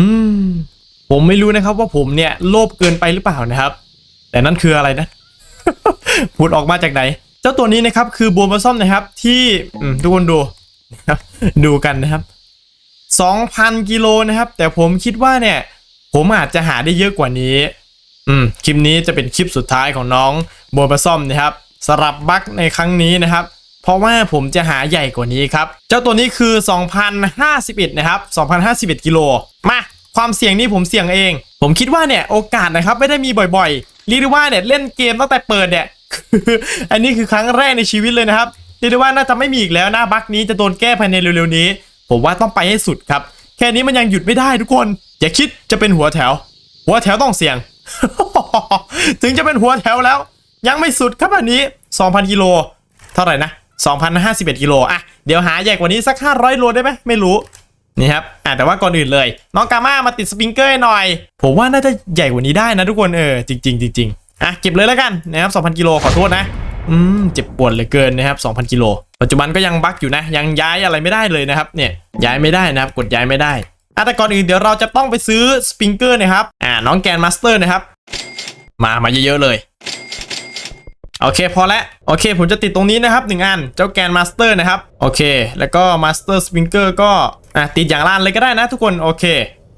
อืม ผมไม่รู้นะครับว่าผมเนี่ยโลภเกินไปหรือเปล่านะครับ แต่นั่นคืออะไรนะพูดออกมาจากไหน เจ้าตัวนี้นะครับคือบัวมาซ่อมนะครับ ที่ทุกคนดูนะครับดูกันนะครับ 2,000 กิโลนะครับ แต่ผมคิดว่าเนี่ย ผมอาจจะหาได้เยอะกว่านี้ อืม คลิปนี้จะเป็นคลิปสุดท้ายของน้องบัวมาซ่อมนะครับสำหรับบั๊กในครั้งนี้นะครับ เพราะว่าผมจะหาใหญ่กว่านี้ครับ เจ้าตัวนี้คือ 2,051 นะครับ 2,051 กิโล มาความเสี่ยงนี่ผมเสี่ยงเอง ผมคิดว่าเนี่ยโอกาสนะครับไม่ได้มีบ่อยๆเรียกได้ว่าเนี่ยเล่นเกมตั้งแต่เปิดเนี่ยออันนี้คือครั้งแรกในชีวิตเลยนะครับเรียกได้ว่าน่าจะไม่มีอีกแล้วนะบั๊กนี้จะโดนแก้ภายในเร็วๆนี้ ผมว่าต้องไปให้สุดครับ แค่นี้มันยังหยุดไม่ได้ทุกคน อย่าคิดจะเป็นหัวแถว หัวแถวต้องเสี่ยง ถึงจะเป็นหัวแถวแล้ว ยังไม่สุดครับอันนี้ 2,000กิโลเท่าไหร่นะ 2,051กิโลอะเดี๋ยวหาใหญ่กว่านี้สัก 500โลได้ไหมไม่รู้นี่ครับอะแต่ว่าก่อนอื่นเลย น้องกาม่ามาติดสปริงเกอร์ให้หน่อย ผมว่าน่าจะใหญ่กว่านี้ได้นะทุกคนเออจริงๆจริงๆอะเก็บเลยแล้วกันนะครับ2,000กิโลขอโทษนะอืมเจ็บปวดเหลือเกินนะครับ2,000กิโลปัจจุบันก็ยังบั๊กอยู่นะ ยังย้ายอะไรไม่ได้เลยนะครับเนี่ยย้ายไม่ได้นะครับกดย้ายไม่ได้อะแต่ก่อนอื่นเดี๋ยวเราจะต้องไปซื้อสปริงเกอร์นะครับอ่าน้องแกนมาสเตอร์นะครับมามาเยอะๆเลย โอเคพอแล้วโอเค ผมจะติดตรงนี้นะครับหนึ่งอันเจ้าแกนมาสเตอร์นะครับโอเค แล้วก็มาสเตอร์สปริงเกอร์ก็อะติดอย่างลานเลยก็ได้นะทุกคนโอเค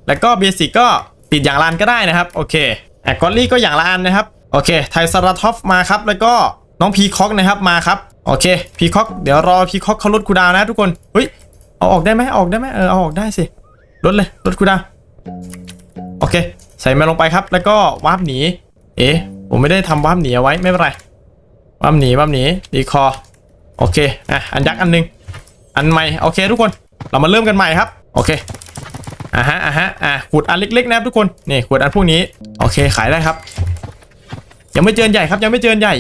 แล้วก็เบสิกก็ติดอย่างลานก็ได้นะครับโอเคอะกอลลี่ก็อย่างละอันนะครับโอเคไทซาราทอฟมาครับแล้วก็น้องพีคอกนะครับมาครับโอเคพีคอกเดี๋ยวรอพีคอกเขาลดคูดาวนะทุกคนเฮ้ยเอาออกได้ไหมออกได้ไหมเออเอาออกได้สิลดเลยลดคูดาวน์โอเค ใส่มาลงไปครับ แล้วก็วาร์ปหนี เอ๊ะผมไม่ได้ทำวาร์ปหนีเอาไว้ไม่เป็นไร บัมหนีบัมหนีดีคอโอเคอะอันยักษ์อันหนึง อันใหม่โอเคทุกคนเรามาเริ่มกันใหม่ครับโอเคอะฮะอะฮะอะขวดอันเล็กๆนะครับทุกคนนี่ขวดอันพวกนี้โอเคขายได้ครับ ยังไม่เจอใหญ่ครับยังไม่เจอใหญ่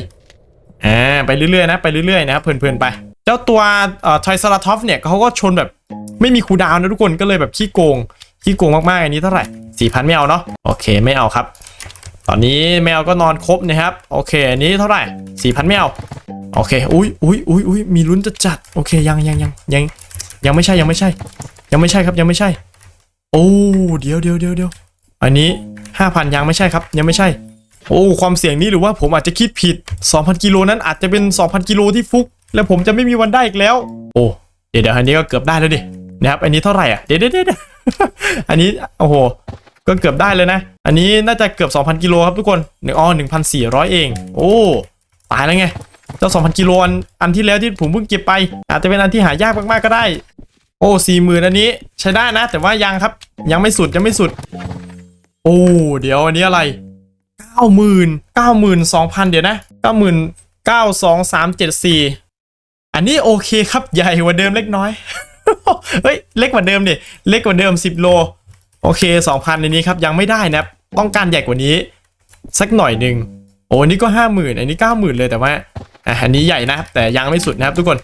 อ่าไปเรื่อยๆนะไปเรื่อยๆนะครับเพลินๆไป เจ้าตัวเอ่อไทรซาราทอฟเนี่ยเขาก็ชนแบบไม่มีคูดาวนะทุกคนก็เลยแบบขี้โกงขี้โกงมากๆอันนี้เท่าไหร่สี่พันไม่เอาเนาะโอเคไม่เอาครับ ตอนนี้แมวก็นอนครบนะครับ โอเค อันนี้เท่าไหร่สี่พันแมว โอเค อุ้ยอุ้ยอุ้ยอุ้ยมีลุ้นจะจัด โอเค ยังยังยังยังยังไม่ใช่ยังไม่ใช่ ยังไม่ใช่ครับยังไม่ใช่ โอ้เดี๋ยวเดี๋ยวเดี๋ยวเดี๋ยวอันนี้ห้าพันยังไม่ใช่ครับ ยังไม่ใช่ โอ้ความเสี่ยงนี้หรือว่าผมอาจจะคิดผิด 2,000กิโลนั้นอาจจะเป็น 2,000กิโลที่ฟุก แล้วผมจะไม่มีวันได้อีกแล้ว โอ้เดี๋ยวเดี๋ยวอันนี้ก็เกือบได้แล้วดินะครับอันนี้เท่าไหร่อะเดี๋ยวเดี๋ยวเดี๋ยวอันนี้โอ้โห ก็เกือบได้เลยนะ อันนี้น่าจะเกือบ 2,000 กิโลครับทุกคนหนึ่งอ๋อ1,400เอง โอ้ตายแล้วไงเจ้า2,000 กิโลอันอันที่แล้วที่ผมเพิ่งเก็บไป อาจจะเป็นอันที่หายากมากๆก็ได้ โอ้สี่หมื่นอันนี้ใช้ได้นะ แต่ว่ายังครับ ยังไม่สุดยังไม่สุด โอ้เดี๋ยวอันนี้อะไรเก้าหมื่นเก้าหมื่นสองพันเดี๋ยวนะเก้าหมื่นเก้าสองสามเจ็ดสี่อันนี้โอเคครับใหญ่กว่าเดิมเล็กน้อยเฮ้ยเล็กกว่าเดิมดิเล็กกว่าเดิมสิบโล โอเคสองพันในนี้ครับยังไม่ได้นะครับต้องการใหญ่กว่านี้ สักหน่อยหนึ่งโอ้นนี้ก็ห้าหมื่นอันนี้เก้าหมื่นเลยแต่ว่าอะอันนี้ใหญ่นะครับแต่ยังไม่สุดนะครับทุกคน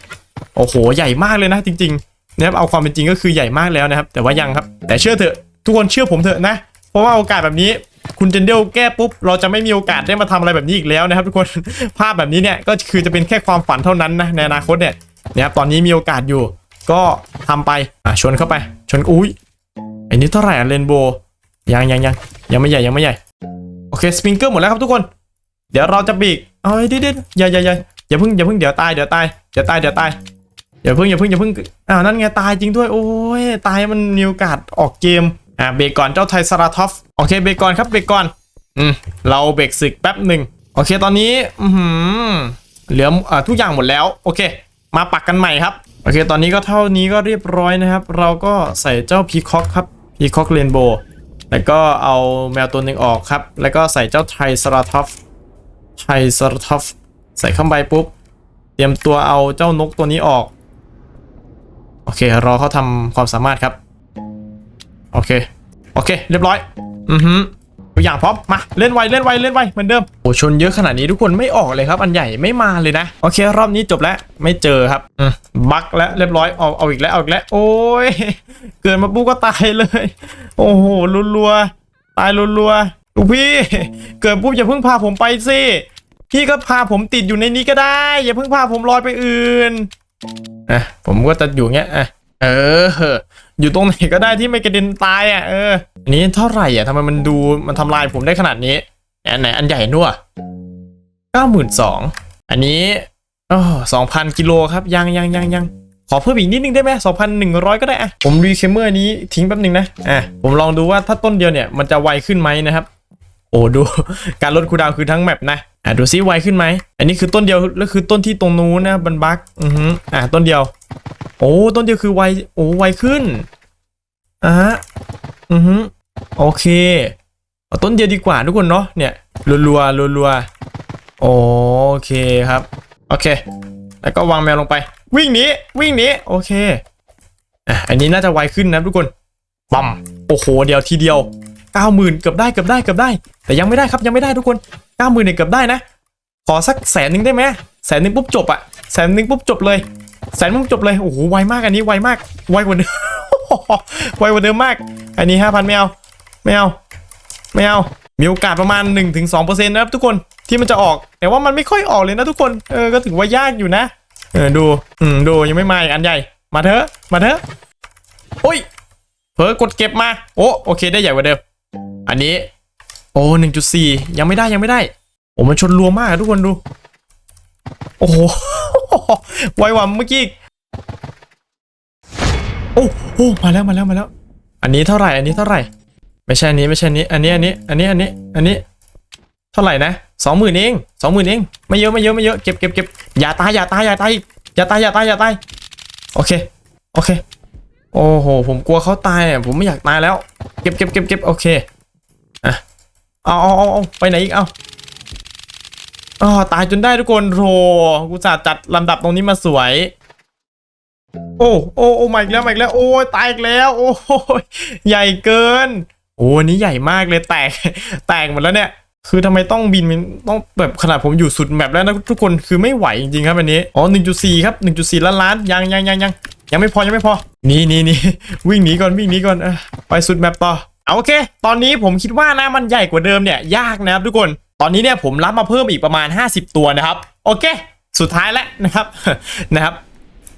โอ้โหใหญ่มากเลยนะจริงๆนะครับเอาความเป็นจริงก็คือใหญ่มากแล้วนะครับ แต่ว่ายังครับแต่เชื่อเถอะ ทุกคนเชื่อผมเถอะนะ เพราะว่าโอกาสแบบนี้คุณเจนเดลแก้ปุ๊บเราจะไม่มีโอกาสได้มาทำอะไรแบบนี้อีกแล้วนะครับทุกคนภาพแบบนี้เนี่ยก็คือจะเป็นแค่ความฝันเท่านั้นนะในอนาคตเนี่ยนะครับตอนนี้มีโอกาสอยู่ ก็ทำไปอะชนเข้าไปชนอุ้ย อันนี้เท่าไหร่อะเรนโบว์ยังยังยังยังไม่ใหญ่ยังไม่ใหญ่โอเคสปริงเกอร์หมดแล้วครับทุกคน เดี๋ยวเราจะบีกเอ้ยเดี๋ยวเดี๋ยวอย่าอย่าอย่าอย่าเพิ่งอย่าเพิ่งเดี๋ยวตายเดี๋ยวตายเดี๋ยวตายเดี๋ยวตายอย่าเพิ่งอย่าเพิ่งอย่าเพิ่งอ้าวนั่นไงตายจริงด้วยโอ้ยตายมันมีโอกาสออกเกมอะเบรกก่อนเจ้าไทซาราทอฟโอเคเบรกก่อนครับเบรกก่อนอืมเราเบรกศึกแป๊บหนึ่งโอเคตอนนี้อือหือเหลืออ่าทุกอย่างหมดแล้วโอเค มาปักกันใหม่ครับโอเค ตอนนี้ก็เท่านี้ก็เรียบร้อยนะครับ เราก็ใส่เจ้าพีคอกครับ พีคอกเรนโบว์แล้วก็เอาแมวตัวหนึ่งออกครับ แล้วก็ใส่เจ้าไทรซาราทอฟไทรซาราทอฟใส่เข้าไปปุ๊บ เตรียมตัวเอาเจ้านกตัวนี้ออก โอเค รอเขาทำความสามารถครับ โอเค โอเค เรียบร้อย อือฮึ ทุกอย่างพร้อมมาเล่นไวเล่นไวเล่นไวเหมือนเดิมโอ้ชนเยอะขนาดนี้ทุกคนไม่ออกเลยครับ อันใหญ่ไม่มาเลยนะโอเค รอบนี้จบแล้วไม่เจอครับอืมบักแล้วเรียบร้อยเอาเอาอีกแล้วเอาอีกแล้วโอ้ยเกิดมาปุ๊บก็ตายเลย โอ้โหรัวๆตายรัวๆลูกพี่ เกิดปุ๊บอย่าเพิ่งพาผมไปสิพี่ก็พาผมติดอยู่ในนี้ก็ได้ อย่าเพิ่งพาผมลอยไปอื่นอะผมก็จะอยู่เงี้ยอะเออ อยู่ตรงไหนก็ได้ที่ไม่กระเด็นตายอะเอออันนี้เท่าไหร่อะทำไมมันดูมันทำลายผมได้ขนาดนี้อันไหนอันใหญ่นัวเก้าหมื่นสองอันนี้สองพันกิโลครับยังยังยังยังขอเพิ่มอีกนิดนึงได้ไหมสองพันหนึ่งร้อยก็ได้อะผมรีเคมเมอร์นี้ทิ้งแป๊บนึงนะอะผมลองดูว่าถ้าต้นเดียวเนี่ยมันจะไวขึ้นไหมนะครับโอ้ดูการลดคูดาวคือทั้งแมปนะอะดูซิไวขึ้นไหมอันนี้คือต้นเดียวแล้วคือต้นที่ตรงนู้นนะบันบักอือฮึอะต้นเดียว โอ้ต้นเดียวคือไวโอ้ไวขึ้นอะฮะอือฮึโอเคเอาต้นเดียวดีกว่าทุกคนเนาะเนี่ยรัวรัวรัวรัวๆโอเคครับโอเค แล้วก็วางแมวลงไป วิ่งหนีวิ่งหนีโอเคอะอันนี้น่าจะไวขึ้นนะทุกคนปั๊มโอ้โหเดียวทีเดียวเก้าหมื่นเกือบได้เกือบได้เกือบได้ แต่ยังไม่ได้ครับยังไม่ได้ทุกคนเก้าหมื่นเนี่ยเกือบได้นะ ขอสักแสนหนึ่งได้ไหมแสนหนึ่งปุ๊บจบอะแสนหนึ่งปุ๊บจบเลย แสนปุ๊บจบเลย โอ้โห ไวมากอันนี้ไวมาก ไวกว่าเดิม ไวกว่าเดิมมาก อันนี้ห้าพันไม่เอาไม่เอาไม่เอามีโอกาสประมาณ 1-2%นะครับทุกคนที่มันจะออก แต่ว่ามันไม่ค่อยออกเลยนะทุกคน เออ ก็ถือว่ายากอยู่นะ เออ ดู อืม ดู ยังไม่มาอีกอันใหญ่ มาเถอะ มาเถอะโอ้ย เผลอกดเก็บมา โอ้โอเค ได้ใหญ่กว่าเดิม อันนี้ โอ้หนึ่งจุดสี่ยังไม่ได้ยังไม่ได้ โอ้ มันชนรัวมากทุกคนดู โอ้โห ไวกว่าเมื่อกี้โอ้โอ้มาแล้วมาแล้วมาแล้ว อันนี้เท่าไหร่ อันนี้เท่าไหร่ ไม่ใช่อันนี้ไม่ใช่อันนี้ อันนี้อันนี้ อันนี้อันนี้ อันนี้ เท่าไหร่นะสองหมื่นเองสองหมื่นเองไม่เยอะไม่เยอะไม่เยอะเก็บเก็บเก็บอย่าตายอย่าตายอย่าตายอย่าตายอย่าตายอย่าตายโอเคโอเค โอ้โหผมกลัวเขาตายอะผมไม่อยากตายแล้ว เก็บเก็บเก็บเก็บโอเคอะเอาเอาเอาไปไหนอีกเอา อ๋อตายจนได้ทุกคนโรกูจะจัดลำดับตรงนี้มาสวย โอ้โอ้โอ้มาอีกแล้วมาอีกแล้ว โอ้ตายอีกแล้ว โอ้ยใหญ่เกิน โอ้นี้ใหญ่มากเลยแตก แตกหมดแล้วเนี่ย คือทำไมต้องบินมันต้องแบบขนาดผมอยู่สุดแมปแล้วนะทุกคนคือไม่ไหวจริงๆครับอันนี้อ๋อ1.4ครับ1.4ล้านล้านยังยังยังยังยังไม่พอยังไม่พอนี่นี่นี่วิ่งหนีก่อนวิ่งหนีก่อนไปสุดแมปต่อเอาโอเค ตอนนี้ผมคิดว่านะมันใหญ่กว่าเดิมเนี่ยยากนะครับทุกคน ตอนนี้เนี่ยผมรับมาเพิ่มอีกประมาณ 50 ตัวนะครับ โอเค สุดท้ายแล้วนะครับนะครับ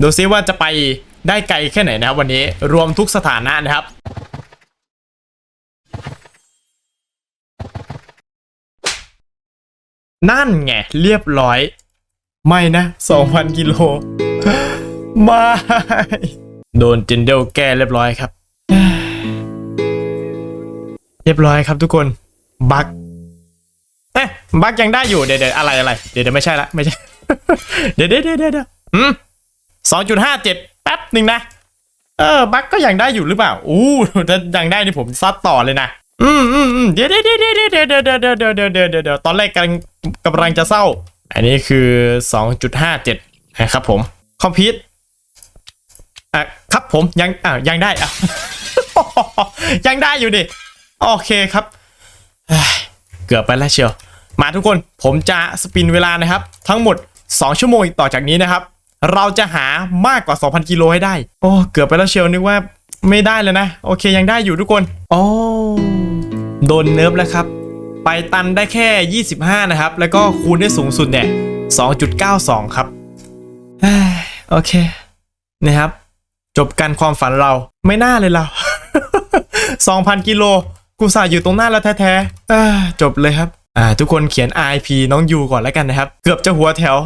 ดูซิว่าจะไปได้ไกลแค่ไหนนะครับ วันนี้รวมทุกสถานะนะครับนั่นไง เรียบร้อย ไม่นะ 2,000 กิโลไม่โดนเจนเดลแก้เรียบร้อยครับ เรียบร้อยครับทุกคน บัก๊ บักยังได้อยู่เดี๋ยวเดี๋ยวอะไรอะไรเดี๋ยวเดี๋ยวไม่ใช่ละไม่ใช่เดี๋ยวเดี๋ยวเดี๋ยวเดี๋ยวเดี๋ยวอืมสองจุดห้าเจ็ดแป๊บหนึ่งนะ เออบักก็ยังได้อยู่หรือเปล่าอู้ถ้ายังได้นี่ผมซัดต่อเลยนะอืมอืมอืมเดี๋ยวเดี๋ยวเดี๋ยวเดี๋ยวเดี๋ยวเดี๋ยวเดี๋ยวเดี๋ยวเดี๋ยวเดี๋ยวเดี๋ยวตอนแรกกำลังกำลังจะเศร้า อันนี้คือสองจุดห้าเจ็ดนะครับผมคอมพิวต์อะครับผมยังอะยังได้อะยังได้อยู่ดิโอเคครับเฮ้ยเกือบไปแล้วเชียว มาทุกคนผมจะสปินเวลานะครับ ทั้งหมด 2 ชั่วโมงต่อจากนี้นะครับ เราจะหามากกว่า 2,000 กิโลให้ได้ โอ้เกือบไปแล้วเชียวนึกว่าไม่ได้เลยนะ โอเคยังได้อยู่ทุกคนโอ้โดนเนิร์ฟแล้วครับ ไปตันได้แค่ 25 นะครับ แล้วก็คูณได้สูงสุดเนี่ย 2.92 ครับเฮ้ยโอเคนะครับ จบกันความฝันเราไม่น่าเลยเรา 2,000 กิโลกูสาอยู่ตรงหน้าแล้วแท้ๆจบเลยครับ อ่าทุกคนเขียน RIP น้องยูก่อนแล้วกันนะครับ เกือบจะหัวแถว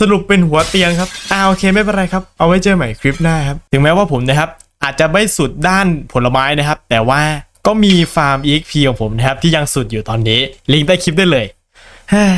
สรุปเป็นหัวเตียงครับอ่าโอเคไม่เป็นไรครับ เอาไว้เจอใหม่คลิปหน้าครับ ถึงแม้ว่าผมนะครับ อาจจะไม่สุดด้านผลไม้นะครับ แต่ว่าก็มีฟาร์ม EXP ของผมนะครับ ที่ยังสุดอยู่ตอนนี้ ลิงก์ใต้คลิปได้เลยเฮ้ย